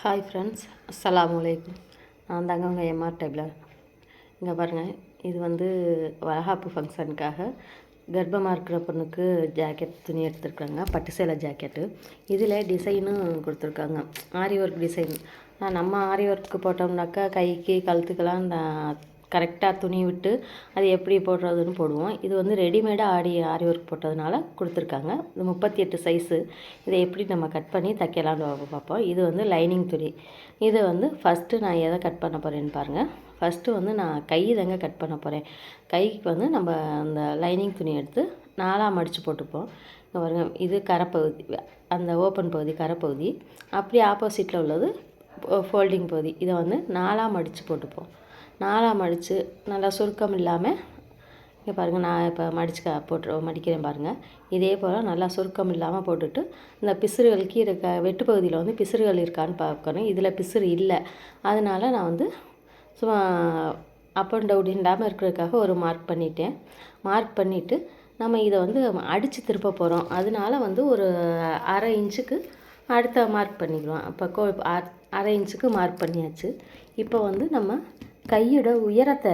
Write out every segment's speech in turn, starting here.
Hi friends அஸ்லாம் அலைக்கும் நான் தாங்க உங்கள் எம்ஆர் டைப்லர் இங்கே பாருங்கள் இது வந்து வளகாப்பு ஃபங்க்ஷனுக்காக கர்ப்பமாக இருக்கிற பொண்ணுக்கு ஜாக்கெட் துணி எடுத்துருக்காங்க பட்டு சேலை ஜாக்கெட்டு இதில் டிசைனும் கொடுத்துருக்காங்க. ஆரி ஒர்க் டிசைன் நம்ம ஆரி ஒர்க்கு போட்டோம்னாக்கா கைக்கு கழுத்துக்கெல்லாம் நான் கரெக்டாக துணி விட்டு அது எப்படி போடுறதுன்னு போடுவோம். இது வந்து ரெடிமேடாக ஆடி ஆரி ஒர்க் போட்டதுனால கொடுத்துருக்காங்க. இது முப்பத்தி எட்டு சைஸு இதை எப்படி நம்ம கட் பண்ணி தைக்கலான்னு பார்ப்போம். இது வந்து லைனிங் துணி. இதை வந்து ஃபஸ்ட்டு நான் எதை கட் பண்ண போகிறேன்னு பாருங்கள் ஃபஸ்ட்டு வந்து நான் கை தாங்க கட் பண்ண போகிறேன் கைக்கு வந்து நம்ம அந்த லைனிங் துணி எடுத்து நாலாக மடித்து போட்டுப்போம். இங்கே பாருங்க இது கரைப்பகுதி அந்த ஓப்பன் பகுதி கரைப்பகுதி. அப்படியே ஆப்போசிட்டில் உள்ளது ஃபோல்டிங் பகுதி. இதை வந்து நாலாக மடித்து போட்டுப்போம். நாலாக மடித்து நல்லா சுருக்கம் இல்லாமல் இங்கே பாருங்கள் நான் இப்போ மடிச்சு போட்டு மடிக்கிறேன் பாருங்கள் இதே போல் நல்லா சுருக்கம் இல்லாமல் போட்டுட்டு இந்த பிசுறுகள் கீரை வெட்டு பகுதியில் வந்து பிசுறுகள் இருக்கான்னு பார்க்கணும். இதில் பிசுறு இல்லை. அதனால நான் வந்து சும்மா அப் அண்ட் டவுன் இல்லாமல் இருக்கிறதுக்காக ஒரு மார்க் பண்ணிட்டேன். மார்க் பண்ணிவிட்டு நம்ம இதை வந்து அடித்து திருப்ப போகிறோம் அதனால வந்து ஒரு அரை இன்ச்சுக்கு அடுத்த மார்க் பண்ணிக்கிறோம் அப்போ கோ அ- அரை இன்ச்சுக்கு மார்க் பண்ணியாச்சு. இப்போ வந்து நம்ம கையோட உயரத்தை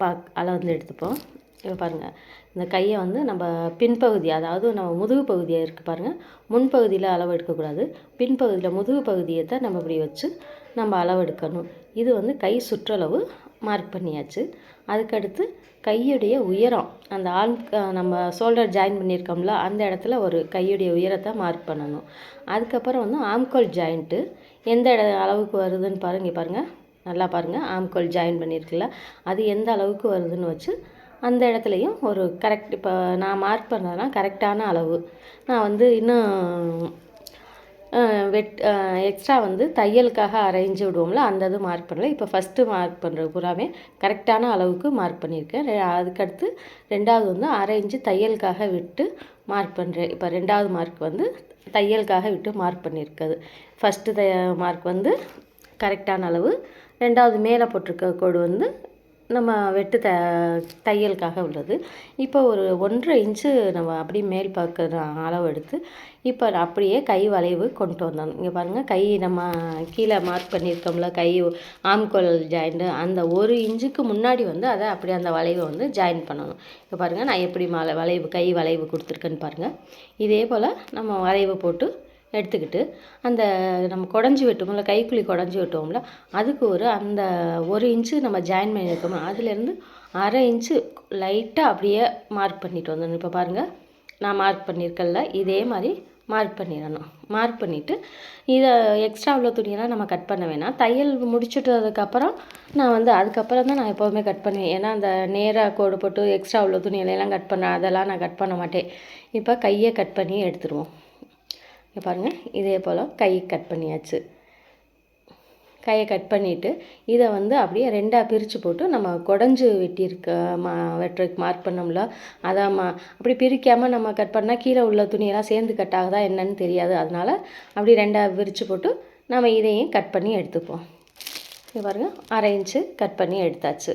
பா அளந்து எடுத்துப்போம். இப்போ பாருங்கள் இந்த கையை வந்து நம்ம பின்பகுதி அதாவது நம்ம முதுகு பகுதியாக இருக்குது பாருங்கள் முன்பகுதியில் அளவு எடுக்கக்கூடாது. பின்பகுதியில் முதுகு பகுதியை தான் நம்ம இப்படி வச்சு நம்ம அளவு எடுக்கணும். இது வந்து கை சுற்றளவு மார்க் பண்ணியாச்சு. அதுக்கடுத்து கையுடைய உயரம் அந்த ஆர்ம் நம்ம ஷோல்டர் ஜாயின் பண்ணியிருக்கோம்ல அந்த இடத்துல ஒரு கையுடைய உயரத்தை மார்க் பண்ணணும். அதுக்கப்புறம் வந்து ஆம்கோல் ஜாயிண்ட்டு எந்த இட அளவுக்கு வருதுன்னு பாருங்க பாருங்கள் நல்லா பாருங்கள் ஆம்கோல் ஜாயின் பண்ணியிருக்குல்ல அது எந்த அளவுக்கு வருதுன்னு வச்சு அந்த இடத்துலையும் ஒரு கரெக்ட் இப்போ நான் மார்க் பண்ணதுனா கரெக்டான அளவு. நான் வந்து இன்னும் வெட் எக்ஸ்ட்ரா வந்து தையலுக்காக அரைஞ்சு விடுவோம்ல அந்த இது மார்க் பண்ணல. இப்போ ஃபஸ்ட்டு மார்க் பண்ணுற பூராவே கரெக்டான அளவுக்கு மார்க் பண்ணியிருக்கேன் அதுக்கடுத்து ரெண்டாவது வந்து அரைஞ்சு தையலுக்காக விட்டு மார்க் பண்ணுறேன் இப்போ ரெண்டாவது மார்க் வந்து தையலுக்காக விட்டு மார்க் பண்ணியிருக்கிறது ஃபஸ்ட்டு த மார்க் வந்து கரெக்டான அளவு. ரெண்டாவது மேலே போட்டிருக்க கோடு வந்து நம்ம வெட்டு த தையலுக்காக உள்ளது. இப்போ ஒரு ஒன்றரை இன்ச்சு நம்ம அப்படியே மேல் பார்க்குற அளவு எடுத்து இப்போ அப்படியே கை வளைவு கொண்டு வந்தோம். இங்கே பாருங்கள் கை நம்ம கீழே மார்க் பண்ணியிருக்கோம்ல கை ஆம்கோல் ஜாயிண்ட்டு அந்த ஒரு இன்ச்சுக்கு முன்னாடி வந்து அதை அப்படியே அந்த வளைவை வந்து ஜாயின் பண்ணணும். இப்போ பாருங்கள் நான் எப்படி மலை வளைவு கை வளைவு கொடுத்துருக்கேன்னு பாருங்கள் இதே போல் நம்ம வளைவு போட்டு எடுத்துக்கிட்டு அந்த நம்ம குடஞ்சி வெட்டுவோம்ல கைக்குழி குடஞ்சி வெட்டுவோம்ல அதுக்கு ஒரு அந்த ஒரு இன்ச்சு நம்ம ஜாயின் பண்ணியிருக்கோமோ அதுலேருந்து அரை இன்ச்சு லைட்டாக அப்படியே மார்க் பண்ணிட்டு வந்துடணும். இப்போ பாருங்கள் நான் மார்க் பண்ணியிருக்கேன்ல இதே மாதிரி மார்க் பண்ணிடணும். மார்க் பண்ணிவிட்டு இதை எக்ஸ்ட்ரா உள்ள துணியெல்லாம் நம்ம கட் பண்ண வேணாம். தையல் முடிச்சுட்டதுக்கப்புறம் நான் வந்து அதுக்கப்புறம் தான் நான் எப்போவுமே கட் பண்ணுவேன். ஏன்னா அந்த நேராக கோடு போட்டு எக்ஸ்ட்ரா உள்ள துணியெல்லாம் கட் பண்ண அதெல்லாம் நான் கட் பண்ண மாட்டேன். இப்போ கையை கட் பண்ணி எடுத்துருவோம் பாருங்கள் இதே போல் கை கட் பண்ணியாச்சு. கையை கட் பண்ணிவிட்டு இதை வந்து அப்படியே ரெண்டாக பிரித்து போட்டு நம்ம குடஞ்சு வெட்டியிருக்க மா வெட்டுறதுக்கு மார்க் பண்ணோம்ல அதை மா அப்படி பிரிக்காமல் நம்ம கட் பண்ணால் கீழே உள்ள துணியெல்லாம் சேர்ந்து கட் ஆகுதா என்னன்னு தெரியாது. அதனால் அப்படி ரெண்டாக பிரித்து போட்டு நம்ம இதையும் கட் பண்ணி எடுத்துப்போம். இங்க பாருங்க அரை இன்ச்சு கட் பண்ணி எடுத்தாச்சு.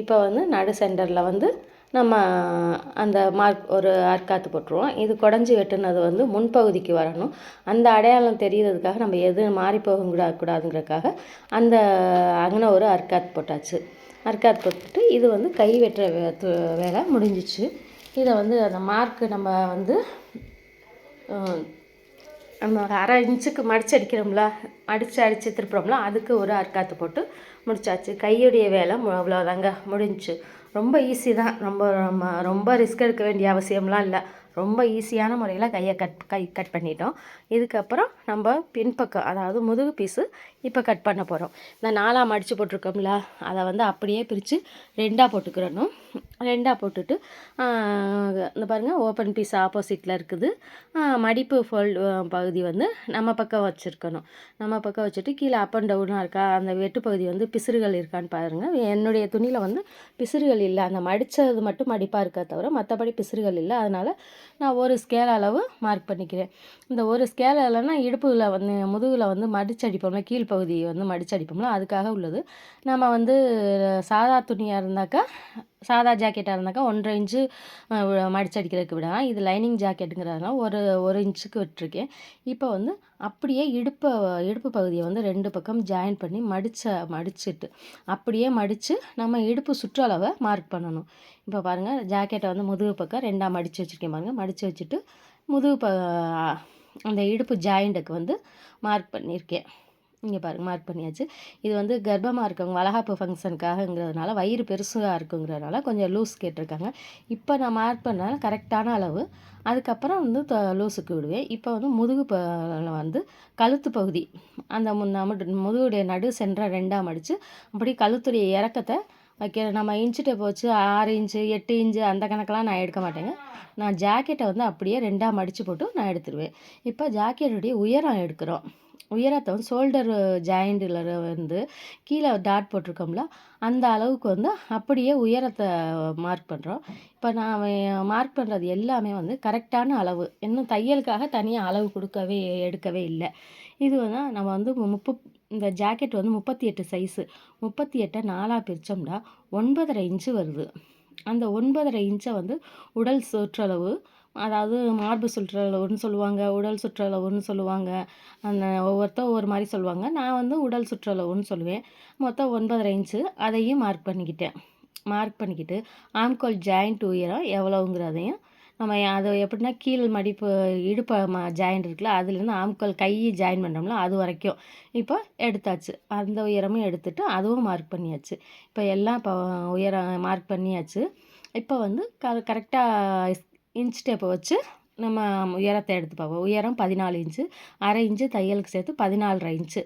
இப்போ வந்து நடு சென்டரில் வந்து நம்ம அந்த மார்க் ஒரு அர்க்காத்து போட்டுருவோம். இது குடஞ்சி வெட்டுனது வந்து முன்பகுதிக்கு வரணும். அந்த அடையாளம் தெரியறதுக்காக நம்ம எது மாறி போக கூடா- கூடாதுங்கிறதுக்காக அந்த அங்கன ஒரு அர்க்காத் போட்டாச்சு. அர்க்காத் போட்டுட்டு இது வந்து கை வெட்டுற வே- து- வேலை முடிஞ்சிச்சு. இதை வந்து அந்த மார்க்கு நம்ம வந்து நம்ம அரை இன்ச்சுக்கு மடிச்சு அடிக்கிறோம்ல அடித்து அடித்து திருப்புறோம்ல அதுக்கு ஒரு அர்க்காத்து போட்டு முடிச்சாச்சு. கையுடைய வேலை அவ்வளோதாங்க முடிஞ்சுச்சு ரொம்ப ஈஸி தான். ரொம்ப நம்ம ரொம்ப ரிஸ்க் எடுக்க வேண்டிய அவசியம்லாம் இல்லை. ரொம்ப ஈஸியான முறையில் கையை கட் கை கட் பண்ணிட்டோம். இதுக்கப்புறம் நம்ம பின்பக்கம் அதாவது முதுகு பீஸு இப்போ கட் பண்ண போகிறோம் இந்த நாலாக மடித்து போட்டிருக்கோம்ல அதை வந்து அப்படியே பிரித்து ரெண்டாக போட்டுக்கிறணும். ரெண்டாக போட்டுட்டு இந்த பாருங்கள் ஓப்பன் பீஸ் ஆப்போசிட்டில் இருக்குது. மடிப்பு ஃபோல்டு பகுதி வந்து நம்ம பக்கம் வச்சுருக்கணும். நம்ம பக்கம் வச்சுட்டு கீழே அப் அண்ட் டவுனாக இருக்கா அந்த வெட்டு பகுதி வந்து பிசுறுகள் இருக்கான்னு பாருங்கள் என்னுடைய துணியில் வந்து பிசுறுகள் இல்லை அந்த மடித்தது மட்டும் மடிப்பாக இருக்கா தவிர மற்றபடி பிசுறுகள் இல்லை. அதனால் நான் ஒரு ஸ்கேல் அளவு மார்க் பண்ணிக்கிறேன். இந்த ஒரு ஸ்கேல் அளவுனா இடுப்புல வந்து முதுகில் வந்து மடிச்சடிப்போம்ல பகுதியை வந்து மடித்து அடிப்போம்ல அதுக்காக உள்ளது. நம்ம வந்து சாதா துணியாக இருந்தாக்கா சாதா ஜாக்கெட்டாக இருந்தாக்கா ஒன்றரை இன்ச்சு மடித்து அடிக்கிறதுக்கு விடலாம். இது லைனிங் ஜாக்கெட்டுங்கிறதுனால ஒரு ஒரு இன்ச்சுக்கு விட்டுருக்கேன். இப்போ வந்து அப்படியே இடுப்பை இடுப்பு பகுதியை வந்து ரெண்டு பக்கம் ஜாயின் பண்ணி மடித்த மடிச்சுட்டு அப்படியே மடித்து நம்ம இடுப்பு சுற்றளவை மார்க் பண்ணணும். இப்போ பாருங்கள் ஜாக்கெட்டை வந்து முதுகு பக்கம் ரெண்டாக மடித்து வச்சுருக்கேன் பாருங்கள் மடித்து வச்சுட்டு முதுகு ப அந்த இடுப்பு ஜாயிண்ட்டுக்கு வந்து மார்க் பண்ணியிருக்கேன் இங்கே பாருங்க மார்க் பண்ணியாச்சு. இது வந்து கர்ப்பமாக இருக்கவங்க வளகாப்பு ஃபங்க்ஷனுக்காகங்கிறதுனால வயிறு பெருசாக இருக்குங்கிறதுனால கொஞ்சம் லூஸ் கேட்டிருக்காங்க. இப்போ நான் மார்க் பண்ணாலும் கரெக்டான அளவு. அதுக்கப்புறம் வந்து த லூஸுக்கு விடுவேன். இப்போ வந்து முதுகு ப வந்து கழுத்து பகுதி. அந்த நம்ம முதுகுடைய நடு சென்ற ரெண்டாம் மடித்து அப்படி கழுத்துடைய இறக்கத்தை வைக்க நம்ம இன்ச்சுட்டே போச்சு ஆறு இன்ச்சு எட்டு இன்ச்சு அந்த கணக்கெலாம் நான் எடுக்க மாட்டேங்க. நான் ஜாக்கெட்டை வந்து அப்படியே ரெண்டாக மடித்து போட்டு நான் எடுத்துருவேன். இப்போ ஜாக்கெட்டுடைய உயரம் எடுக்கிறோம். உயரத்தை வந்து ஷோல்டர் ஜாயிண்டில் வந்து கீழே டாட் போட்டிருக்கோம்ல அந்த அளவுக்கு வந்து அப்படியே உயரத்தை மார்க் பண்ணுறோம் இப்போ நான் மார்க் பண்ணுறது எல்லாமே வந்து கரெக்டான அளவு. இன்னும் தையலுக்காக தனியாக அளவு கொடுக்கவே எடுக்கவே இல்லை. இது வந்து நம்ம வந்து முப்பு இந்த ஜாக்கெட் வந்து முப்பத்தி எட்டு சைஸு முப்பத்தி எட்டை நாலாக பிரித்தோம்னா ஒன்பதரை இன்ச்சு வருது. அந்த ஒன்பதரை இன்ச்சை வந்து உடல் சுற்றளவு அதாவது மார்பு சுற்றளவுன்னு சொல்லுவாங்க உடல் சுற்றளவுன்னு சொல்லுவாங்க. அந்த ஒவ்வொருத்தர் ஒவ்வொரு மாதிரி சொல்லுவாங்க. நான் வந்து உடல் சுற்றளவுன்னு சொல்லுவேன். மொத்தம் ஒன்பதரை இன்ச்சு அதையும் மார்க் பண்ணிக்கிட்டேன். மார்க் பண்ணிக்கிட்டு ஆம்கோல் ஜாயிண்ட் உயரம் எவ்வளோங்கிறதையும் நம்ம அது எப்படின்னா கீழ் மடிப்பு இடுப்பு ம ஜாயிண்ட் இருக்குல்ல அதுலேருந்து ஆம்கோல் கை ஜாயின் பண்ணோம்ல அது வரைக்கும். இப்போ எடுத்தாச்சு. அந்த உயரமும் எடுத்துட்டு அதுவும் மார்க் பண்ணியாச்சு. இப்போ எல்லாம் இப்போ உயரம் மார்க் பண்ணியாச்சு. இப்போ வந்து க கரெக்டாக இன்ச் டேப்பை வச்சு நம்ம உயரத்தை எடுத்து பார்ப்போம். உயரம் பதினாலு இன்ச்சு அரை இன்ச்சு தையலுக்கு சேர்த்து பதினாலரை இன்ச்சு.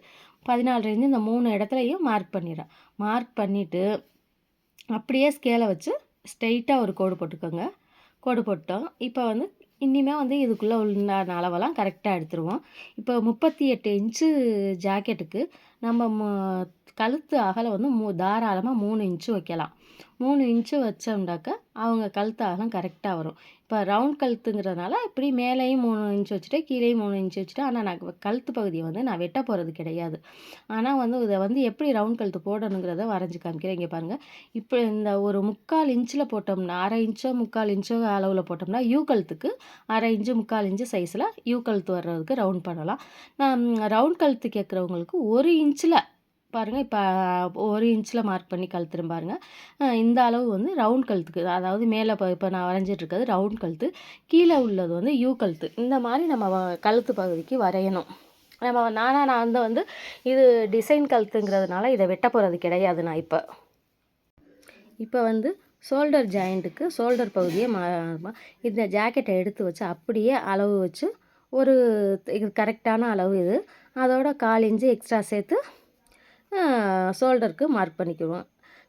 பதினாலரை இன்ச்சு இந்த மூணு இடத்துலையும் மார்க் பண்ணிடுறேன் மார்க் பண்ணிவிட்டு அப்படியே ஸ்கேலை வச்சு ஸ்ட்ரெயிட்டாக ஒரு கோடு போட்டுக்கோங்க. கோடு போட்டோம். இப்போ வந்து இனிமேல் வந்து இதுக்குள்ளே உள்ள அளவெல்லாம் கரெக்டாக எடுத்துருவோம். இப்போ முப்பத்தி எட்டு இன்ச்சு ஜாக்கெட்டுக்கு நம்ம கழுத்து அகலம் வந்து மூ தாராளமாக மூணு இன்ச்சு வைக்கலாம். மூணு இன்ச்சு வச்சோம்னாக்க அவங்க கழுத்து அகலம் கரெக்டாக வரும். இப்போ ரவுண்ட் கழுத்துங்கிறதுனால இப்படி மேலேயும் மூணு இன்ச்சு வச்சுட்டு கீழேயும் மூணு இன்ச்சு வச்சுட்டு ஆனால் நான் கழுத்து பகுதியை வந்து நான் வெட்ட போகிறது கிடையாது. ஆனால் வந்து இதை வந்து எப்படி ரவுண்ட் கழுத்து போடணுங்கிறத வரைஞ்சி காமிக்கிறேன். இங்கே பாருங்கள் இப்போ இந்த ஒரு முக்கால் இன்ச்சில் போட்டோம்னா அரை இன்ச்சோ முக்கால் இன்ச்சோ அளவில் போட்டோம்னா யூ கழுத்துக்கு அரை இன்ச்சு முக்கால் இன்ச்சு சைஸில் யூ கழுத்து வர்றதுக்கு ரவுண்ட் பண்ணலாம். நான் ரவுண்ட் கழுத்து கேட்குறவங்களுக்கு ஒரு இன்ச்சில் பாருங்கள் இப்போ ஒரு இன்ச்சில் மார்க் பண்ணி கழுத்துறேன் பாருங்கள் இந்த அளவு வந்து ரவுண்ட் கழுத்துக்கு அதாவது மேலே இப்போ இப்போ நான் வரைஞ்சிட்ருக்கிறது ரவுண்ட் கழுத்து கீழே உள்ளது வந்து யூ கழுத்து. இந்த மாதிரி நம்ம கழுத்து பகுதிக்கு வரையணும். நம்ம நானாக நான் வந்து வந்து இது டிசைன் கழுத்துங்கிறதுனால இதை வெட்ட போகிறது கிடையாது நான் இப்போ. இப்போ வந்து ஷோல்டர் ஜாயிண்ட்டுக்கு ஷோல்டர் பகுதியை மா இந்த ஜாக்கெட்டை எடுத்து வச்சு அப்படியே அளவு வச்சு ஒரு இது கரெக்டான அளவு இது. அதோட கால் இன்ச்சு எக்ஸ்ட்ரா சேர்த்து ஷோல்டருக்கு மார்க் பண்ணிக்கிடுவோம்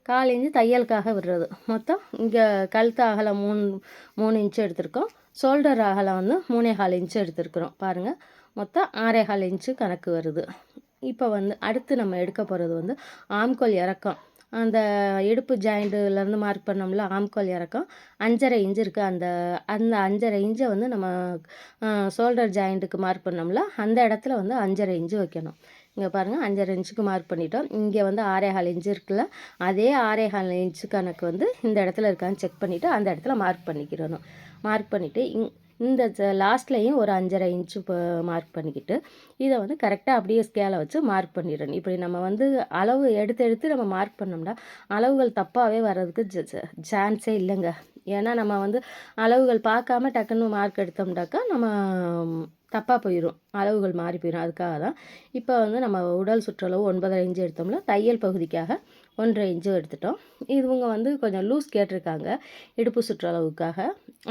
கால் இன்ச்சு தையலுக்காக விடுறது. மொத்தம் இங்கே கழுத்து அகலம் மூணு மூணு இன்ச்சு எடுத்திருக்கோம். ஷோல்டர் அகலம் வந்து மூணே கால் இன்ச்சு எடுத்திருக்கிறோம். பாருங்கள் மொத்தம் ஆறே கால் இன்ச்சு கணக்கு வருது. இப்போ வந்து அடுத்து நம்ம எடுக்க போகிறது வந்து ஆம்கோல் இறக்கம். அந்த இடுப்பு ஜாயிண்ட்டுலேருந்து மார்க் பண்ணோம்ல ஆம்கோல் இறக்கம். அஞ்சரை இன்ச்சு இருக்குது அந்த அந்த அஞ்சரை இன்ச்சை வந்து நம்ம ஷோல்டர் ஜாயிண்ட்டுக்கு மார்க் பண்ணோம்ல அந்த இடத்துல வந்து அஞ்சரை இன்ச்சு வைக்கணும். இங்கே பாருங்கள் அஞ்சரை இன்ச்சுக்கு மார்க் பண்ணிட்டோம். இங்கே வந்து ஆறேகால் இன்ச்சு இருக்குல்ல அதே ஆறேகால் இன்ச்சு கணக்கு வந்து இந்த இடத்துல இருக்கான்னு செக் பண்ணிவிட்டு அந்த இடத்துல மார்க் பண்ணிக்கிறணும். மார்க் பண்ணிவிட்டு இங் இந்த லாஸ்ட்லேயும் ஒரு அஞ்சரை இன்ச்சு மார்க் பண்ணிக்கிட்டு இதை வந்து கரெக்டாக அப்படியே ஸ்கேலை வச்சு மார்க் பண்ணிடணும். இப்படி நம்ம வந்து அளவு எடுத்து எடுத்து நம்ம மார்க் பண்ணோம்னா அளவுகள் தப்பாகவே வர்றதுக்கு சான்ஸே இல்லைங்க. ஏன்னா நம்ம வந்து அளவுகள் பார்க்காம டக்குன்னு மார்க் எடுத்தோம்னாக்கா நம்ம தப்பாக போயிடும் அளவுகள் மாறி போயிடும் அதுக்காக தான் இப்போ வந்து நம்ம உடல் சுற்றளவு ஒன்பதரை இன்ச்சு எடுத்தோம்னா தையல் பகுதிக்காக ஒன்றரை இன்ச்சு எடுத்துட்டோம். இவங்க வந்து கொஞ்சம் லூஸ் கேட்டிருக்காங்க இடுப்பு சுற்றளவுக்காக.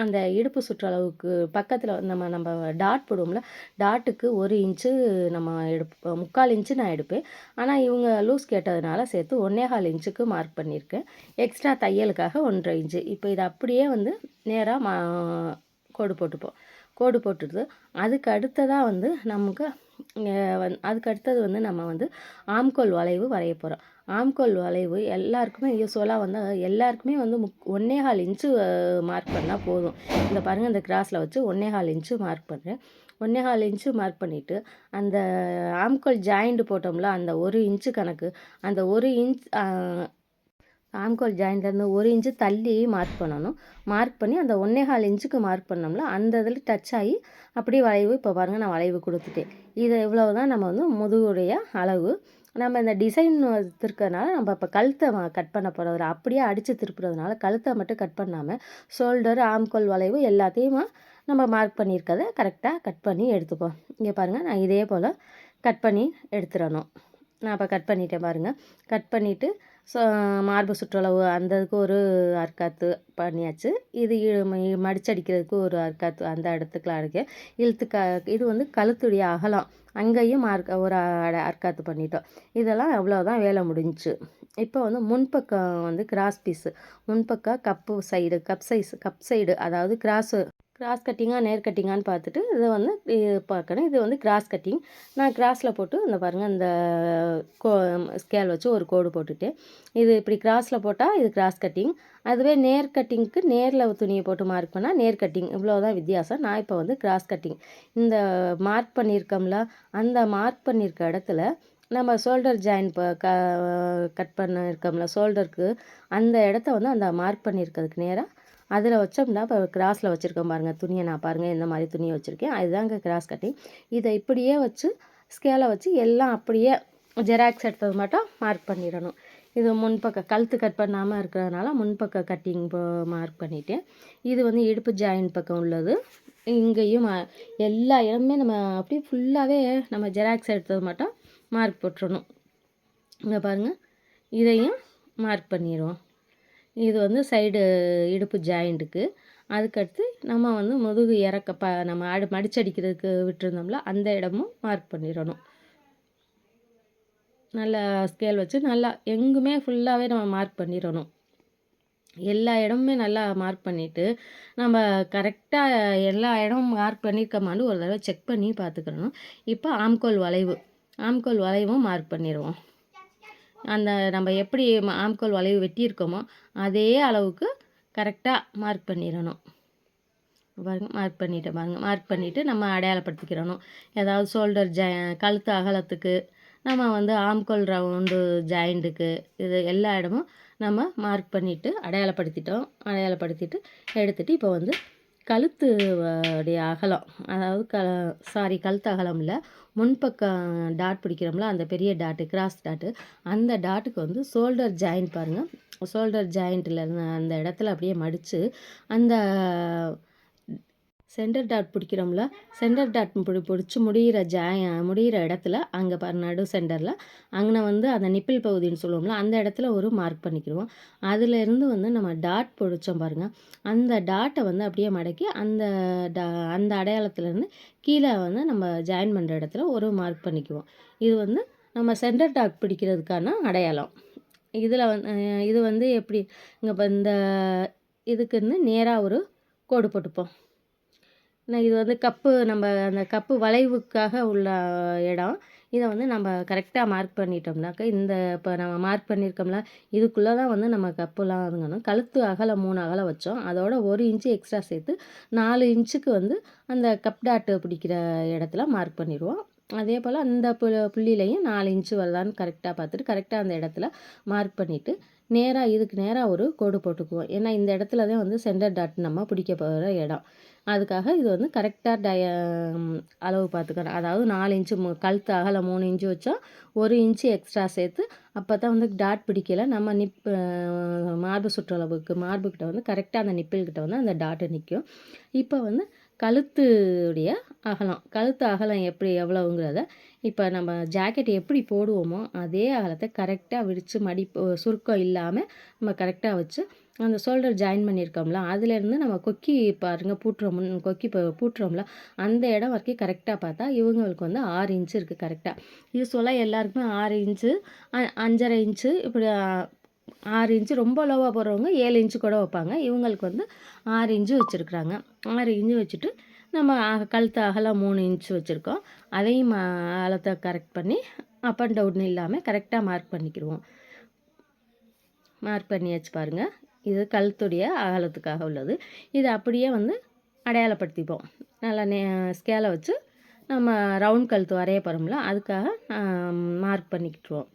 அந்த இடுப்பு சுற்றளவுக்கு பக்கத்தில் நம்ம நம்ம டாட் போடுவோம்ல டாட்டுக்கு ஒரு இன்ச்சு நம்ம எடுப்போம் முக்கால் இன்ச்சு நான் எடுப்பேன். ஆனால் இவங்க லூஸ் கேட்டதுனால சேர்த்து ஒன்னேகால் இன்ச்சுக்கு மார்க் பண்ணியிருக்கேன். எக்ஸ்ட்ரா தையலுக்காக ஒன்றரை இன்ச்சு. இப்போ இதை அப்படியே வந்து நேராக மா கோடு போட்டுப்போம். கோடு போட்டுடுது. அதுக்கு அடுத்ததாக வந்து நமக்கு வந் அதுக்கு அடுத்தது வந்து நம்ம வந்து ஆம்கோல் வளைவு வரைய போகிறோம் ஆம்கோல் வளைவு எல்லாருக்குமே யூஸ்வலாக வந்து எல்லாருக்குமே வந்து முக் ஒன்னே கால் இன்ச்சு மார்க் பண்ணால் போதும். இந்த பாருங்கள் இந்த கிராஸில் வச்சு ஒன்னே கால் இன்ச்சு மார்க் பண்ணுறேன் ஒன்னே கால் இன்ச்சு மார்க் பண்ணிவிட்டு அந்த ஆம்கோல் ஜாயிண்ட் போட்டோம்ல அந்த ஒரு இன்ச்சு கணக்கு அந்த ஒரு இன்ச் ஆம்கோல் ஜாயின்லேருந்து ஒரு இன்ச்சு தள்ளி மார்க் பண்ணணும். மார்க் பண்ணி அந்த ஒன்றே கால் இன்ச்சுக்கு மார்க் பண்ணோம்ல அந்த இதில் டச் ஆகி அப்படியே வளைவு இப்போ பாருங்கள் நான் வளைவு கொடுத்துட்டேன். இது இவ்வளோ தான் நம்ம வந்து முதுகுடைய அளவு. நம்ம இந்த டிசைன் திருக்கிறதுனால நம்ம இப்போ கழுத்தை கட் பண்ண போகிறது அப்படியே அடித்து திருப்புறதுனால கழுத்தை மட்டும் கட் பண்ணாமல் ஷோல்டர் ஆம்கோல் வளைவு எல்லாத்தையும் நம்ம மார்க் பண்ணியிருக்கத கரெக்டாக கட் பண்ணி எடுத்துப்போம். இங்கே பாருங்கள் நான் இதே போல் கட் பண்ணி எடுத்துடணும். நான் இப்போ கட் பண்ணிட்டேன் பாருங்கள் கட் பண்ணிவிட்டு ஸோ மார்பு சுற்றளவு அந்த இதுக்கு ஒரு அர்க்காத்து பண்ணியாச்சு. இது மடிச்சடிக்கிறதுக்கு ஒரு அர்க்காத்து அந்த இடத்துக்குலாம் இருக்குது இழுத்து க இது வந்து கழுத்துடைய அகலம். அங்கேயும் மார்க் ஒரு அட- அர்க்காத்து பண்ணிட்டோம். இதெல்லாம் அவ்வளோதான் வேலை முடிஞ்சிச்சு. இப்போ வந்து முன்பக்கம் வந்து கிராஸ் பீஸு. முன்பக்கம் cup side cup size cup side அதாவது கிராஸு கிராஸ் கட்டிங்காக நேர் கட்டிங்கான்னு பார்த்துட்டு இதை வந்து பார்க்கணும். இது வந்து கிராஸ் கட்டிங் நான் கிராஸில் போட்டு இந்த பாருங்கள் இந்த கோ ஸ்கேல் வச்சு ஒரு கோடு போட்டுட்டேன் இது இப்படி கிராஸில் போட்டால் இது கிராஸ் கட்டிங் அதுவே நேர் கட்டிங்க்கு நேரில் துணியை போட்டு மார்க் பண்ணால் நேர் கட்டிங் இவ்வளோதான் வித்தியாசம். நான் இப்போ வந்து கிராஸ் கட்டிங் இந்த மார்க் பண்ணியிருக்கோம்ல அந்த மார்க் பண்ணியிருக்க இடத்துல நம்ம ஷோல்டர் ஜாயின் இப்போ க கட் பண்ணியிருக்கோம்ல ஷோல்டருக்கு அந்த இடத்த வந்து அந்த மார்க் பண்ணியிருக்கிறதுக்கு நேராக அதில் வச்சோம்னா இப்போ கிராஸில் வச்சுருக்கோம் பாருங்கள் துணியை நான் பாருங்கள் இந்த மாதிரி துணியை வச்சுருக்கேன். அதுதாங்க கிராஸ் கட்டிங். இதை இப்படியே வச்சு ஸ்கேலை வச்சு எல்லாம் அப்படியே ஜெராக்ஸ் எடுத்தது மட்டும் மார்க் பண்ணிடணும். இது முன்பக்க கழுத்து கட் பண்ணாமல் இருக்கிறதுனால முன்பக்க கட்டிங் மார்க் பண்ணிட்டேன். இது வந்து இடுப்பு ஜாயின் பக்கம் உள்ளது. இங்கேயும் எல்லா இடமே நம்ம அப்படியே ஃபுல்லாகவே நம்ம ஜெராக்ஸ் எடுத்தது மட்டும் மார்க் போட்டுறணும். இங்கே பாருங்கள் இதையும் மார்க் பண்ணிடுவோம். இது வந்து சைடு இடுப்பு ஜாயிண்ட்டுக்கு. அதுக்கடுத்து நம்ம வந்து முதுகு இறக்க ப நம்ம அடு மடிச்சடிக்கிறதுக்கு விட்டுருந்தோம்ல அந்த இடமும் மார்க் பண்ணிடணும். நல்லா ஸ்கேல் வச்சு நல்லா எங்குமே ஃபுல்லாகவே நம்ம மார்க் பண்ணிடணும். எல்லா இடமுமே நல்லா மார்க் பண்ணிவிட்டு நம்ம கரெக்டாக எல்லா இடமும் மார்க் பண்ணியிருக்கோமான்னு ஒரு தடவை செக் பண்ணி பார்த்துக்கிறணும் இப்போ ஆம்கோல் வளைவு. ஆம்கோல் வளைவும் மார்க் பண்ணிடுவோம். அந்த நம்ம எப்படி ஆம்கோல் வளைவு வெட்டியிருக்கோமோ அதே அளவுக்கு கரெக்டாக மார்க் பண்ணிடணும். பாருங்க மார்க் பண்ணிட்டேன் பாருங்க. மார்க் பண்ணிவிட்டு நம்ம அடையாளப்படுத்திக்கிறணும். ஏதாவது ஷோல்டர் ஜ கழுத்து அகலத்துக்கு நம்ம வந்து ஆம்கோல் ரவுண்டு ஜாயிண்ட்டுக்கு இது எல்லா இடமும் நம்ம மார்க் பண்ணிவிட்டு அடையாளப்படுத்திட்டோம். அடையாளப்படுத்திட்டு எடுத்துகிட்டு இப்போ வந்து கழுத்து உடைய அகலம் அதாவது க சாரி கழுத்து அகலம் இல்லை முன்பக்கம் டாட் பிடிக்கிறோம்ல அந்த பெரிய டாட்டு கிராஸ் டாட்டு அந்த டாட்டுக்கு வந்து ஷோல்டர் ஜாயிண்ட் பாருங்கள் ஷோல்டர் ஜாயிண்ட்டில் அந்த இடத்துல அப்படியே மடித்து அந்த சென்டர் டாட் பிடிக்கிறோம்ல சென்டர் டாட் பிடி பிடிச்சி முடிகிற ஜாய முடிகிற இடத்துல அங்கே பாரு நடு சென்டரில் அங்கே வந்து அந்த நிப்பிள் பகுதின்னு சொல்லுவோம்ல அந்த இடத்துல ஒரு மார்க் பண்ணிக்கிடுவோம். அதுலேருந்து வந்து நம்ம டாட் பிடிச்சோம் பாருங்கள் அந்த டாட்டை வந்து அப்படியே மடக்கி அந்த டா அந்த அடையாளத்துலேருந்து கீழே வந்து நம்ம ஜாயின் பண்ணுற இடத்துல ஒரு மார்க் பண்ணிக்குவோம். இது வந்து நம்ம சென்டர் டாட் பிடிக்கிறதுக்கான அடையாளம். இதில் வந்து இது வந்து எப்படி இங்கே இப்போ இந்த இதுக்குன்னு நேராக ஒரு கோடு போட்டுப்போம். நான் இது வந்து கப்பு நம்ம அந்த கப்பு வளைவுக்காக உள்ள இடம். இதை வந்து நம்ம கரெக்டாக மார்க் பண்ணிட்டோம்னாக்கா இந்த இப்போ நம்ம மார்க் பண்ணியிருக்கோம்ல இதுக்குள்ளே தான் வந்து நம்ம கப்புலாம் அதுங்கணும் கழுத்து அகலம் மூணு அகலம் வச்சோம். அதோட ஒரு இன்ச்சு எக்ஸ்ட்ரா சேர்த்து நாலு இன்ச்சுக்கு வந்து அந்த கப் டாட்டு பிடிக்கிற இடத்துல மார்க் பண்ணிடுவோம். அதே போல் அந்த பு புள்ளிலையும் நாலு இன்ச்சு வருதான்னு கரெக்டாக பார்த்துட்டு கரெக்டாக அந்த இடத்துல மார்க் பண்ணிவிட்டு நேராக இதுக்கு நேராக ஒரு கோடு போட்டுக்குவோம். ஏன்னா இந்த இடத்துல தான் வந்து சென்டர் டாட் நம்ம பிடிக்க போகிற இடம். அதுக்காக இது வந்து கரெக்டாக டய அளவு பார்த்துக்கணும். அதாவது நாலு இன்ச்சு மு- கழுத்து அகல மூணு இன்ச்சு வச்சா ஒரு இன்ச்சு எக்ஸ்ட்ரா சேர்த்து அப்போ தான் வந்து டாட் பிடிக்கல. நம்ம நிப் மார்பு சுற்றளவுக்கு மார்புக்கிட்ட வந்து கரெக்டாக அந்த நிப்பில்கிட்ட வந்து அந்த டாட்டு நிற்கும் இப்போ வந்து கழுத்துடைய அகலம் கழுத்து அகலம் எப்படி எவ்வளவுங்கிறத இப்போ நம்ம ஜாக்கெட் எப்படி போடுவோமோ அதே அகலத்தை கரெக்டாக விரித்து மடி சுருக்கம் இல்லாமல் நம்ம கரெக்டாக வச்சு அந்த ஷோல்டர் ஜாயின் பண்ணியிருக்கோம்ல அதுலேருந்து நம்ம கொக்கி பாருங்கள் பூட்டுறோம் கொக்கி பூட்டுறோம்ல அந்த இடம் வரைக்கும் கரெக்டாக பார்த்தா இவங்களுக்கு வந்து ஆறு இன்ச்சு இருக்குது கரெக்டாக யூஸ்வலாக எல்லாருக்குமே ஆறு இன்ச்சு அஞ்சரை இன்ச்சு இப்படி ஆறு இன்ச்சு ரொம்ப லோவாக போடுறவங்க ஏழு இன்ச்சு கூட வைப்பாங்க. இவங்களுக்கு வந்து ஆறு இன்ச்சு வச்சுருக்குறாங்க. ஆறு இன்ச்சு வச்சுட்டு நம்ம அக- கழுத்து அகலம் மூணு இன்ச்சு வச்சுருக்கோம். அதையும் அகலத்தை கரெக்ட் பண்ணி அப் அண்ட் டவுன் இல்லாமல் கரெக்டாக மார்க் பண்ணிக்கிடுவோம். மார்க் பண்ணியாச்சு பாருங்கள் இது கழுத்துடைய அகலத்துக்காக உள்ளது. இது அப்படியே வந்து அடையாளப்படுத்திப்போம். நல்லா நே ஸ்கேலை வச்சு நம்ம ரவுண்ட் கழுத்து வரைய போகிறோம்ல அதுக்காக மார்க் பண்ணிக்கிட்டுருவோம்.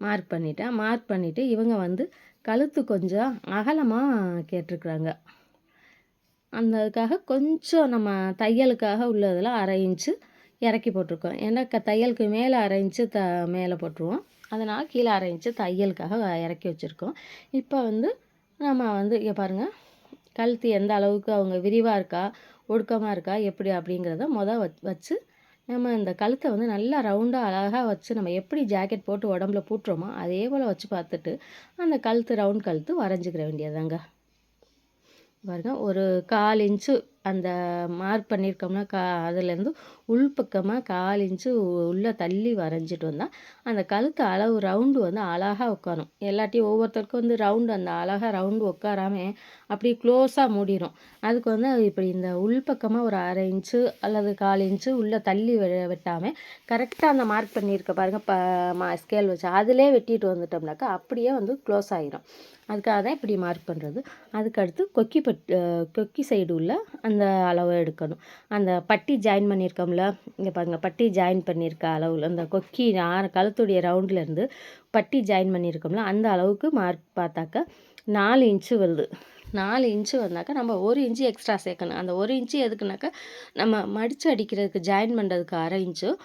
மார்க் பண்ணிட்டேன் மார்க் பண்ணிவிட்டு இவங்க வந்து கழுத்து கொஞ்சம் அகலமாக கேட்டிருக்குறாங்க. அந்த அதுக்காக கொஞ்சம் நம்ம தையலுக்காக உள்ளதில் அரை இன்ச்சு இறக்கி போட்டிருக்கோம். ஏன்னா க தையலுக்கு மேலே அரை இன்ச்சு த மேலே போட்டுருவோம். அதனால் கீழே அரை இன்ச்சு தையலுக்காக இறக்கி வச்சுருக்கோம். இப்போ வந்து நம்ம வந்து இங்கே பாருங்கள் கழுத்து எந்த அளவுக்கு அவங்க விரிவாக இருக்கா ஒடுக்கமாக இருக்கா எப்படி அப்படிங்கிறத மொதல் வச்சு நம்ம இந்த கழுத்தை வந்து நல்லா ரவுண்டாக அழகாக வச்சு நம்ம எப்படி ஜாக்கெட் போட்டு உடம்புல பூட்டுறோமோ அதே போல் வச்சு பார்த்துட்டு அந்த கழுத்து ரவுண்ட் கழுத்து வரைஞ்சிக்கிற வேண்டியதாங்க பாருங்கள் ஒரு கால் இன்ச்சு அந்த மார்க் பண்ணியிருக்கோம்னா கா அதுலேருந்து உள்பக்கமாக கால் இன்ச்சு உள்ளே தள்ளி வரைஞ்சிட்டு வந்தால் அந்த கழுத்து அளவு ரவுண்டு வந்து அழகாக உட்காரும். எல்லாத்தையும் ஒவ்வொருத்தருக்கும் வந்து ரவுண்டு அந்த அழகாக ரவுண்டு உட்காராமல் அப்படி க்ளோஸாக மூடிடும் அதுக்கு வந்து இப்படி இந்த உள்பக்கமாக ஒரு அரை இன்ச்சு அல்லது கால் இன்ச்சு உள்ளே தள்ளி வெட்டாமல் கரெக்டாக அந்த மார்க் பண்ணியிருக்க பாருங்கள் ப மா ஸ்கேல் வச்சு. அதிலே வெட்டிட்டு வந்துட்டோம்னாக்கா அப்படியே வந்து க்ளோஸ் ஆகிரும் அதுக்காக தான் இப்படி மார்க் பண்ணுறது அதுக்கடுத்து கொக்கி பட் கொக்கி சைடு உள்ள அந்த அந்த அளவு எடுக்கணும். அந்த பட்டி ஜாயின் பண்ணியிருக்கோம்ல இங்கே பாருங்கள் பட்டி ஜாயின் பண்ணியிருக்க அளவில் அந்த கொக்கி ஆறு கழுத்துடைய ரவுண்ட்லேருந்து பட்டி ஜாயின் பண்ணியிருக்கோம்ல அந்த அளவுக்கு மார்க் பார்த்தாக்கா நாலு இன்ச்சு வருது. நாலு இன்ச்சு வந்தாக்கா நம்ம ஒரு இன்ச்சு எக்ஸ்ட்ரா சேர்க்கணும். அந்த ஒரு இன்ச்சு எதுக்குனாக்கா நம்ம மடித்து அடிக்கிறதுக்கு ஜாயின் பண்ணுறதுக்கு அரை இன்ச்சும்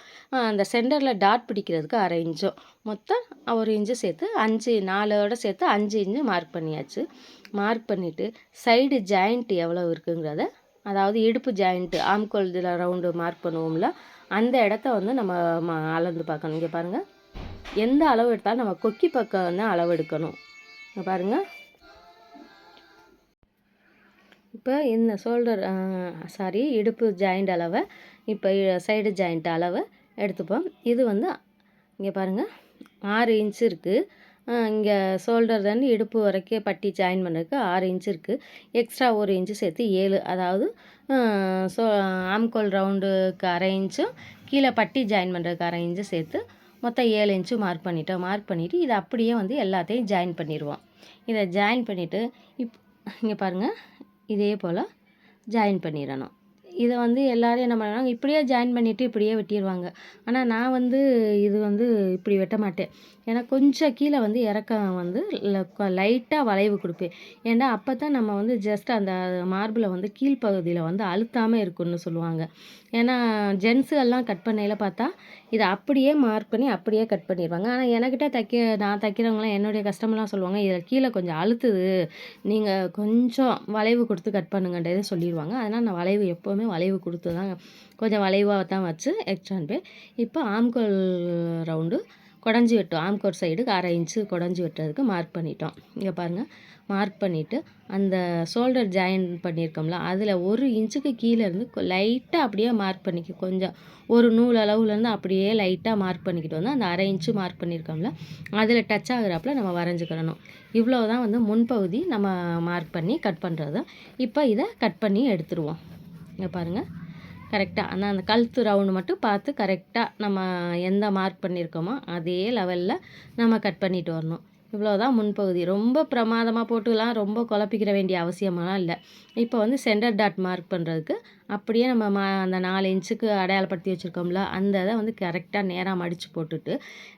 அந்த சென்டரில் டாட் பிடிக்கிறதுக்கு அரை இன்ச்சும் மொத்தம் ஒரு இன்ச்சு சேர்த்து அஞ்சு நாலோட சேர்த்து அஞ்சு இன்ச்சு மார்க் பண்ணியாச்சு. மார்க் பண்ணிவிட்டு சைடு ஜாயிண்ட் எவ்வளோ இருக்குங்கிறத அதாவது இடுப்பு ஜாயிண்ட்டு ஆம்கோல் இதில் ரவுண்டு மார்க் பண்ணுவோம்ல அந்த இடத்த வந்து நம்ம அளந்து பார்க்கணும். இங்கே பாருங்கள் எந்த அளவு எடுத்தாலும் நம்ம கொக்கி பக்கம் வந்து அளவு எடுக்கணும். இங்கே பாருங்கள் இப்போ இந்த ஷோல்டர் சாரி இடுப்பு ஜாயிண்ட் அளவை இப்போ சைடு ஜாயிண்ட் அளவை எடுத்துப்போம். இது வந்து இங்கே பாருங்கள் ஆறு இன்ச் இருக்குது இங்கே ஷோல்டர்லேருந்து இடுப்பு வரைக்கும் பட்டி ஜாயின் பண்ணுறதுக்கு ஆறு இன்ச்சு இருக்குது எக்ஸ்ட்ரா ஒரு இன்ச்சு சேர்த்து ஏழு அதாவது ஸோ ஆம்கோல் ரவுண்டுக்கு அரை இன்ச்சும் கீழே பட்டி ஜாயின் பண்ணுறதுக்கு அரை இன்ச்சு சேர்த்து மொத்தம் ஏழு இன்ச்சு மார்க் பண்ணிட்டோம். மார்க் பண்ணிவிட்டு இதை அப்படியே வந்து எல்லாத்தையும் ஜாயின் பண்ணிடுவோம். இதை ஜாயின் பண்ணிவிட்டு இப் இங்கே பாருங்கள் இதே போல் ஜாயின் பண்ணிடணும். இதை வந்து எல்லோரும் என்ன பண்ணுறாங்க இப்படியே ஜாயின் பண்ணிவிட்டு இப்படியே வெட்டிடுவாங்க. ஆனால் நான் வந்து இது வந்து இப்படி வெட்ட மாட்டேன். ஏன்னா கொஞ்சம் கீழே வந்து இறக்கம் வந்து லைட்டாக வளைவு கொடுப்பேன் ஏன்னா அப்போ தான் நம்ம வந்து ஜஸ்ட் அந்த மார்பிளை வந்து கீழ்ப்பகுதியில் வந்து அழுத்தாமல் இருக்குன்னு சொல்லுவாங்க. ஏன்னா ஜென்ஸுகள்லாம் கட் பண்ணையில் பார்த்தா இதை அப்படியே மார்க் பண்ணி அப்படியே கட் பண்ணிடுவாங்க ஆனால் எனக்கிட்ட தைக்க நான் தைக்கிறவங்களாம் என்னுடைய கஸ்டமர்லாம் சொல்லுவாங்க இதில் கீழே கொஞ்சம் அழுத்துது. நீங்கள் கொஞ்சம் வளைவு கொடுத்து கட் பண்ணுங்கன்றதே சொல்லிடுவாங்க அதனால் நான் வளைவு எப்போவுமே வளைவு கொடுத்து தான் கொஞ்சம் வளைவாக தான் வச்சு எக்ஸ்ட்ரான் பே இப்போ ஆம்கோல் ரவுண்டு குடஞ்சி வெட்டும். ஆம்கோர் சைடுக்கு அரை இன்ச்சு குடஞ்சி வெட்டுறதுக்கு மார்க் பண்ணிட்டோம். இங்கே பாருங்கள் மார்க் பண்ணிவிட்டு அந்த ஷோல்டர் ஜாயின் பண்ணியிருக்கோம்ல அதில் ஒரு இன்ச்சுக்கு கீழே இருந்து லைட்டாக அப்படியே மார்க் பண்ணிக்க கொஞ்சம். ஒரு நூல் அளவுலேருந்து அப்படியே லைட்டாக மார்க் பண்ணிக்கிட்டு வந்து அந்த அரை இன்ச்சு மார்க் பண்ணியிருக்கோம்ல அதில் டச் ஆகுறாப்புல நம்ம வரைஞ்சிக்கிறணும் இவ்வளோ தான் வந்து முன்பகுதி நம்ம மார்க் பண்ணி கட் பண்ணுறது இப்போ இதை கட் பண்ணி எடுத்துருவோம். இங்கே பாருங்கள் கரெக்டாக ஆனால் அந்த கழுத்து ரவுண்டு மட்டும் பார்த்து கரெக்டாக நம்ம எந்த மார்க் பண்ணியிருக்கோமோ அதே லெவலில் நம்ம கட் பண்ணிட்டு வரணும். இவ்வளோதான் முன்பகுதி. ரொம்ப பிரமாதமாக போட்டுலாம் ரொம்ப குழப்பிக்கிற வேண்டிய அவசியமெல்லாம் இல்லை. இப்போ வந்து சென்டர் டாட் மார்க் பண்ணுறதுக்கு அப்படியே நம்ம மா அந்த நாலு இன்ச்சுக்கு அடையாளப்படுத்தி வச்சுருக்கோம்ல அந்த இதை வந்து கரெக்டாக நேராக மடித்து போட்டுட்டு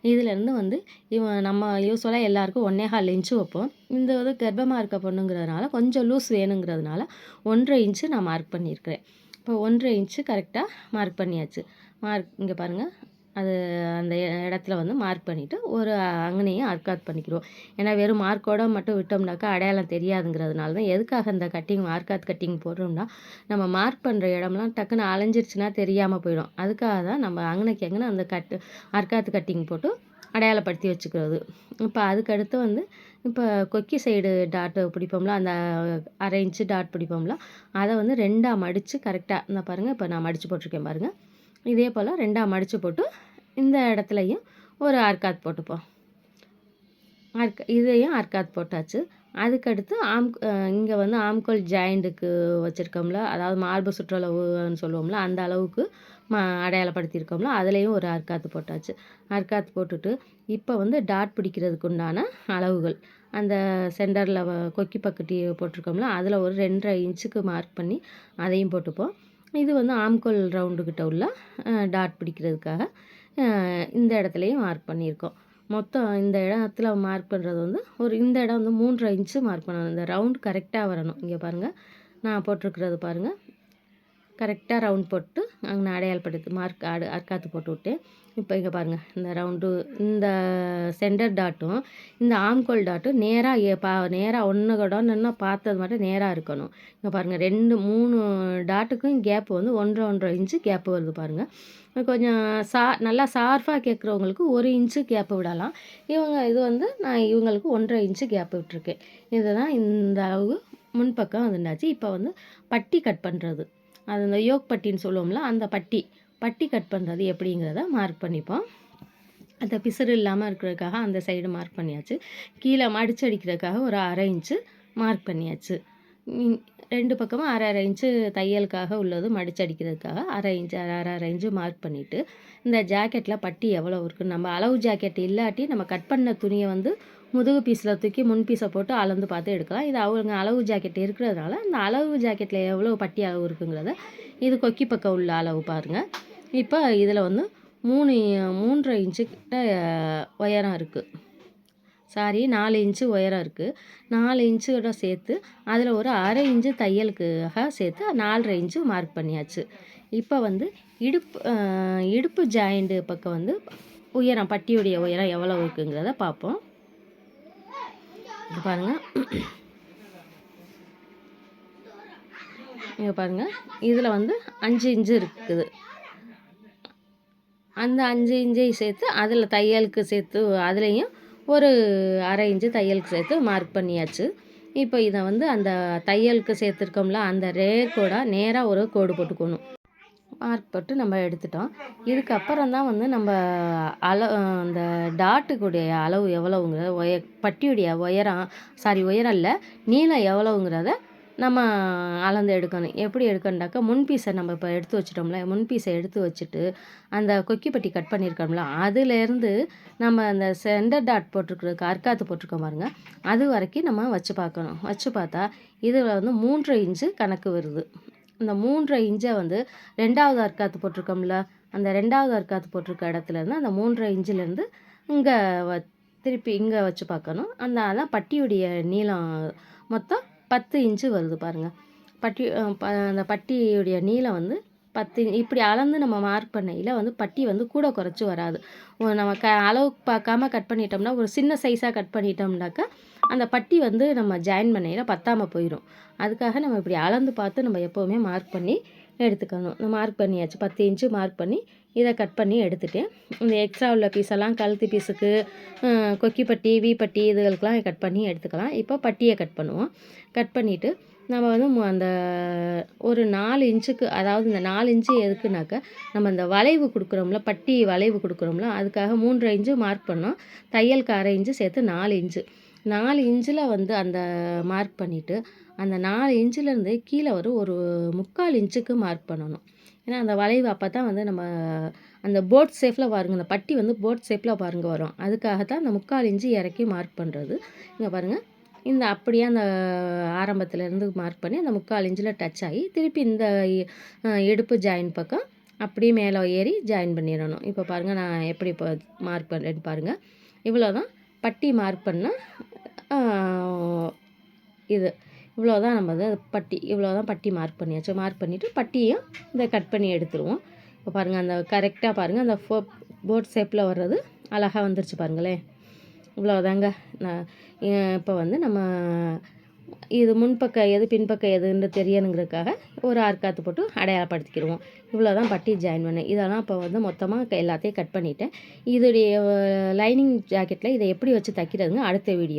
இதுலேருந்து வந்து இவன் நம்ம யூஸ்வலாக எல்லாருக்கும் ஒன்றே கால் இன்ச்சு வைப்போம். இந்த இது கர்ப்பமாக இருக்க பொண்ணுங்கிறதுனால கொஞ்சம் லூஸ் வேணுங்கிறதுனால ஒன்றரை இன்ச்சு நான் மார்க் பண்ணியிருக்கிறேன். இப்போ ஒன்றரை இன்ச்சு கரெக்டாக மார்க் பண்ணியாச்சு. மார்க் இங்கே பாருங்கள் அது அந்த இடத்துல வந்து மார்க் பண்ணிவிட்டு ஒரு அங்கனையும் அர்க்காத் பண்ணிக்கிறோம். ஏன்னா வெறும் மார்க்கோடு மட்டும் விட்டோம்னாக்கா அடையாளம் தெரியாதுங்கிறதுனால தான் எதுக்காக அந்த கட்டிங் மார்க்காத் கட்டிங் போடுறோம்னா நம்ம மார்க் பண்ணுற இடம்லாம் டக்குன்னு அலைஞ்சிருச்சுன்னா தெரியாமல் போயிடும். அதுக்காக தான் நம்ம அங்கனைக்கு அங்கனை அந்த கட்டு அர்க்காத் கட்டிங் போட்டு அடையாளப்படுத்தி வச்சுக்கிறது. இப்போ அதுக்கடுத்து வந்து இப்போ கொக்கி சைடு டாட்டு பிடிப்போம்ல அந்த அரை இன்ச்சு டாட் பிடிப்போம்ல அதை வந்து ரெண்டாக மடித்து கரெக்டாக இந்த பாருங்கள் இப்போ நான் மடித்து போட்டிருக்கேன் பாருங்கள் இதே போல் ரெண்டாக மடித்து போட்டு இந்த இடத்துலையும் ஒரு ஆர்காத் போட்டுப்போம். ஆர்க் இதையும் ஆர்காத் போட்டாச்சு. அதுக்கடுத்து ஆம் இங்கே வந்து ஆம்கோல் ஜாயிண்ட்டுக்கு வச்சுருக்கோம்ல அதாவது மார்பு சுற்றளவுன்னு சொல்லுவோம்ல அந்த அளவுக்கு மா அடையாளப்படுத்தியிருக்கோம்ல அதுலேயும் ஒரு அர்க்காத்து போட்டாச்சு. அர்க்காத்து போட்டுட்டு இப்போ வந்து டாட் பிடிக்கிறதுக்கு உண்டான அளவுகள். அந்த சென்டரில் கொக்கி பக்கட்டி போட்டிருக்கோம்ல அதில் ஒரு ரெண்டரை இன்ச்சுக்கு மார்க் பண்ணி அதையும் போட்டுப்போம். இது வந்து ஆம்கோல் ரவுண்டுக்கிட்ட உள்ள டாட் பிடிக்கிறதுக்காக இந்த இடத்துலையும் மார்க் பண்ணியிருக்கோம். மொத்தம் இந்த இடத்துல மார்க் பண்ணுறது வந்து ஒரு இந்த இடம் வந்து மூன்றரை இன்ச்சு மார்க் பண்ணணும். இந்த ரவுண்ட் கரெக்டாக வரணும். இங்கே பாருங்கள் நான் போட்டிருக்கிறது பாருங்கள் கரெக்டாக ரவுண்ட் போட்டு அங்கே அடையாளப்படுத்து மார்க் அடு அர்க்காத்து போட்டு விட்டேன். இப்போ இங்கே பாருங்கள் இந்த ரவுண்டு இந்த சென்டர் டாட்டும் இந்த ஆம்கோல் டாட்டும் நேராக பா நேராக ஒன்று கூட பார்த்தது மட்டும் நேராக இருக்கணும். இங்கே பாருங்கள் ரெண்டு மூணு டாட்டுக்கும் கேப்பு வந்து ஒன்றரை ஒன்றரை இன்ச்சு கேப்பு வருது பாருங்கள் கொஞ்சம் சா நல்லா சார்ஃபாக கேட்குறவங்களுக்கு ஒரு இன்ச்சு கேப்பு விடலாம். இவங்க இது வந்து நான் இவங்களுக்கு ஒன்றரை இன்ச்சு கேப்பு விட்டுருக்கேன். இதுதான் இந்த அளவு முன்பக்கம் வந்துண்டாச்சு இப்போ வந்து பட்டி கட் பண்ணுறது அது அந்த யோக் பட்டின்னு சொல்லுவோம்ல அந்த பட்டி. பட்டி கட் பண்ணுறது எப்படிங்கிறத மார்க் பண்ணிப்போம். அந்த பிசறு இல்லாமல் இருக்கிறதுக்காக அந்த சைடு மார்க் பண்ணியாச்சு. கீழே மடிச்சு அடிக்கிறதுக்காக ஒரு அரை இன்ச்சு மார்க் பண்ணியாச்சு. ரெண்டு பக்கமும் அரை அரை இன்ச்சு தையலுக்காக உள்ளது மடிச்சு அடிக்கிறதுக்காக அரை இன்ச்சு அரை அரை அரை இன்ச்சு மார்க் பண்ணிவிட்டு இந்த ஜாக்கெட்டில் பட்டி எவ்வளோ இருக்குது நம்ம அளவு ஜாக்கெட் இல்லாட்டி நம்ம கட் பண்ண துணியை வந்து முதுகு பீஸில் தூக்கி முன் பீஸை போட்டு அளந்து பார்த்து எடுக்கலாம். இது அவங்க அளவு ஜாக்கெட் இருக்கிறதுனால அந்த அளவு ஜாக்கெட்டில் எவ்வளோ பட்டி அளவு இருக்குங்கிறத இது கொக்கி பக்கம் உள்ள அளவு பாருங்கள் இப்போ இதில் வந்து மூணு மூன்றரை இன்ச்சு கிட்ட உயரம் இருக்குது சாரி நாலு இன்ச்சு உயரம் இருக்குது நாலு இன்ச்சோட சேர்த்து அதில் ஒரு அரை இன்ச்சு தையலுக்காக சேர்த்து நாலரை இன்ச்சு மார்க் பண்ணியாச்சு. இப்போ வந்து இடுப்பு இடுப்பு ஜாயிண்ட்டு பக்கம் வந்து உயரம் பட்டியுடைய உயரம் எவ்வளோ இருக்குங்கிறத பார்ப்போம். பாருங்கள் இங்கே பாருங்கள் இதில் வந்து அஞ்சு இன்ச்சு இருக்குது. அந்த அஞ்சு இன்ச்சை சேர்த்து அதில் தையலுக்கு சேர்த்து அதுலேயும் ஒரு அரை இன்ச்சு தையலுக்கு சேர்த்து மார்க் பண்ணியாச்சு. இப்போ இதை வந்து அந்த தையலுக்கு சேர்த்துருக்கோம்ல அந்த ரேக்கோட நேராக ஒரு கோடு போட்டுக்கணும். மார்க் போட்டு நம்ம எடுத்துட்டோம். இதுக்கப்புறம் தான் வந்து நம்ம அள அந்த டாட்டுக்குடைய அளவு எவ்வளவுங்கிறத ஒய பட்டியுடைய உயரம் சாரி உயரம் இல்லை நீளம் எவ்வளவுங்கிறத நம்ம அளந்து எடுக்கணும். எப்படி எடுக்கணுண்டாக்கா முன் பீஸை நம்ம இப்போ எடுத்து வச்சிட்டோம்ல முன் பீஸை எடுத்து வச்சுட்டு அந்த கொக்கி பட்டி கட் பண்ணியிருக்கோம்ல அதுலேருந்து நம்ம அந்த சென்டர் டாட் போட்டிருக்க அர்க்காத்து போட்டிருக்கோம் பாருங்கள் அது வரைக்கும் நம்ம வச்சு பார்க்கணும். வச்சு பார்த்தா இதில் வந்து மூன்று இன்ச்சு கணக்கு வருது. இந்த மூன்றரை இன்ச்சை வந்து ரெண்டாவது அர்க்காத்து போட்டிருக்கோம்ல அந்த ரெண்டாவது அர்க்காத்து போட்டிருக்க இடத்துலேருந்து அந்த மூன்றரை இன்ச்சிலேருந்து இங்கே வ திருப்பி இங்கே வச்சு பார்க்கணும். அந்த அதான் பட்டியுடைய நீளம் மொத்தம் பத்து இன்ச்சு வருது பாருங்கள் பட்டி அந்த பட்டியுடைய நீளம் வந்து பத்து இப்படி அளந்து நம்ம மார்க் பண்ணையில் வந்து பட்டி வந்து கூட குறைச்சி வராது. நம்ம க அளவு பார்க்காம கட் பண்ணிட்டோம்னா ஒரு சின்ன சைஸாக கட் பண்ணிட்டோம்னாக்கா அந்த பட்டி வந்து நம்ம ஜாயின் பண்ணையில் பத்தாமல் போயிடும் அதுக்காக நம்ம இப்படி அளந்து பார்த்து நம்ம எப்போவுமே மார்க் பண்ணி எடுத்துக்கணும். மார்க் பண்ணியாச்சு பத்து இன்ச்சு மார்க் பண்ணி இதை கட் பண்ணி எடுத்துட்டேன் இந்த எக்ஸ்ட்ரா உள்ள பீஸெல்லாம் கழுத்து பீஸுக்கு கொக்கி பட்டி வி பட்டி இதுகளுக்கெல்லாம் கட் பண்ணி எடுத்துக்கலாம். இப்போ பட்டியை கட் பண்ணுவோம். கட் பண்ணிவிட்டு நம்ம வந்து அந்த ஒரு நாலு இன்ச்சுக்கு அதாவது இந்த நாலு இன்ச்சு எதுக்குனாக்க நம்ம இந்த வளைவு கொடுக்குறோம்ல பட்டி வளைவு கொடுக்குறோம்ல அதுக்காக மூன்றரை இன்ச்சு மார்க் பண்ணோம். தையலுக்கு அரை இன்ச்சு சேர்த்து நாலு இன்ச்சு. நாலு இன்ச்சில் வந்து அந்த மார்க் பண்ணிவிட்டு அந்த நாலு இன்ச்சிலேருந்து கீழே ஒரு ஒரு முக்கால் இன்ச்சுக்கு மார்க் பண்ணணும். ஏன்னா அந்த வளைவு அப்போ தான் வந்து நம்ம அந்த போட் ஷேப்பில் பாருங்கள் அந்த பட்டி வந்து போட் ஷேப்பில் பாருங்கள் வரும். அதுக்காக தான் அந்த முக்கால் இன்ச்சு இறக்கி மார்க் பண்ணுறது இங்கே பாருங்கள் இந்த அப்படியே அந்த ஆரம்பத்துலேருந்து மார்க் பண்ணி அந்த முக்கால் இன்ச்சில் டச் ஆகி திருப்பி இந்த இடுப்பு ஜாயின் பக்கம் அப்படியே மேலே ஏறி ஜாயின் பண்ணிடணும். இப்போ பாருங்கள் நான் எப்படி இப்போ மார்க் பண்ணுறேன்னு பாருங்கள் இவ்வளோ தான் பட்டி மார்க் பண்ணால் இது. இவ்வளோ தான் நம்ம வந்து பட்டி இவ்வளோ தான் பட்டி மார்க் பண்ணியாச்சு. மார்க் பண்ணிவிட்டு பட்டியும் இதை கட் பண்ணி எடுத்துருவோம். இப்போ பாருங்கள் அந்த கரெக்டாக பாருங்கள் அந்த ஃபோ போட் ஷேப்பில் வர்றது அழகாக வந்துருச்சு பாருங்களேன். இவ்வளோதாங்க நான் இப்போ வந்து நம்ம இது முன்பக்கம் எது பின்பக்கம் எதுன்னு தெரியணுங்கிறதுக்காக ஒரு ஆர்காத்து போட்டு அடையாளப்படுத்திக்கிடுவோம் இவ்வளோ தான் பட்டி ஜாயின் பண்ணேன். இதெல்லாம் இப்போ வந்து மொத்தமாக எல்லாத்தையும் கட் பண்ணிவிட்டேன் இதோடைய லைனிங் ஜாக்கெட்டில் இதை எப்படி வச்சு தைக்கிறதுங்க அடுத்த வீடியோ